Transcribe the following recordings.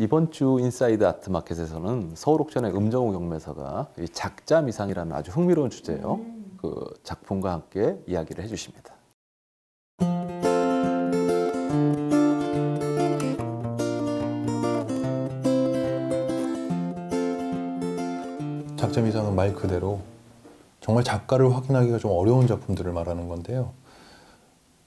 이번 주 인사이드 아트 마켓에서는 서울 옥션의 음정호 경매사가 이 작자 미상이라는 아주 흥미로운 주제요. 그 작품과 함께 이야기를 해주십니다. 작자 미상은 말 그대로 정말 작가를 확인하기가 좀 어려운 작품들을 말하는 건데요.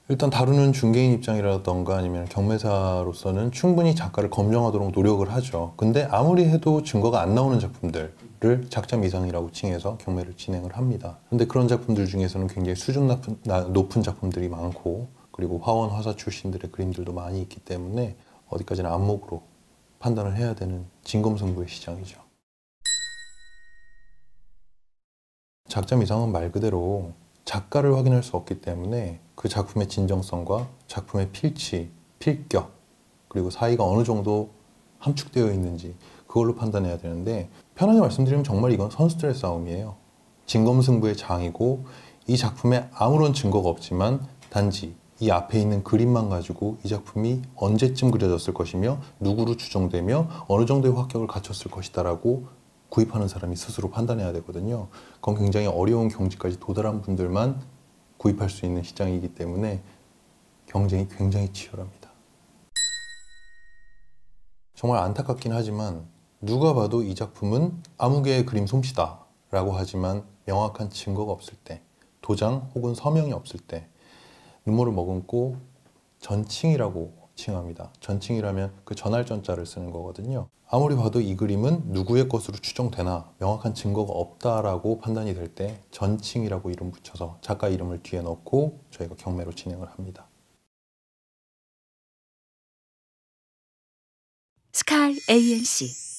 일단 다루는 중개인 입장이라던가 아니면 경매사로서는 충분히 작가를 검증하도록 노력을 하죠. 근데 아무리 해도 증거가 안 나오는 작품들을 작자 미상이라고 칭해서 경매를 진행을 합니다. 근데 그런 작품들 중에서는 굉장히 수준 높은, 높은 작품들이 많고 그리고 화원 화사 출신들의 그림들도 많이 있기 때문에 어디까지나 안목으로 판단을 해야 되는 진검승부의 시장이죠. 작자 미상은 말 그대로 작가를 확인할 수 없기 때문에 그 작품의 진정성과 작품의 필치, 필격, 그리고 사이가 어느 정도 함축되어 있는지 그걸로 판단해야 되는데 편하게 말씀드리면 정말 이건 선수들의 싸움이에요. 진검승부의 장이고 이 작품에 아무런 증거가 없지만 단지 이 앞에 있는 그림만 가지고 이 작품이 언제쯤 그려졌을 것이며 누구로 추정되며 어느 정도의 합격을 갖췄을 것이다라고 구입하는 사람이 스스로 판단해야 되거든요. 그건 굉장히 어려운 경지까지 도달한 분들만 구입할 수 있는 시장이기 때문에 경쟁이 굉장히 치열합니다. 정말 안타깝긴 하지만 누가 봐도 이 작품은 아무개의 그림 솜씨다 라고 하지만 명확한 증거가 없을 때 도장 혹은 서명이 없을 때 눈물을 머금고 전칭이라고 칭합니다. 전칭이라면 그 전할 전자를 쓰는 거거든요. 아무리 봐도 이 그림은 누구의 것으로 추정되나 명확한 증거가 없다라고 판단이 될 때 전칭이라고 이름 붙여서 작가 이름을 뒤에 넣고 저희가 경매로 진행을 합니다. 스칼 ANC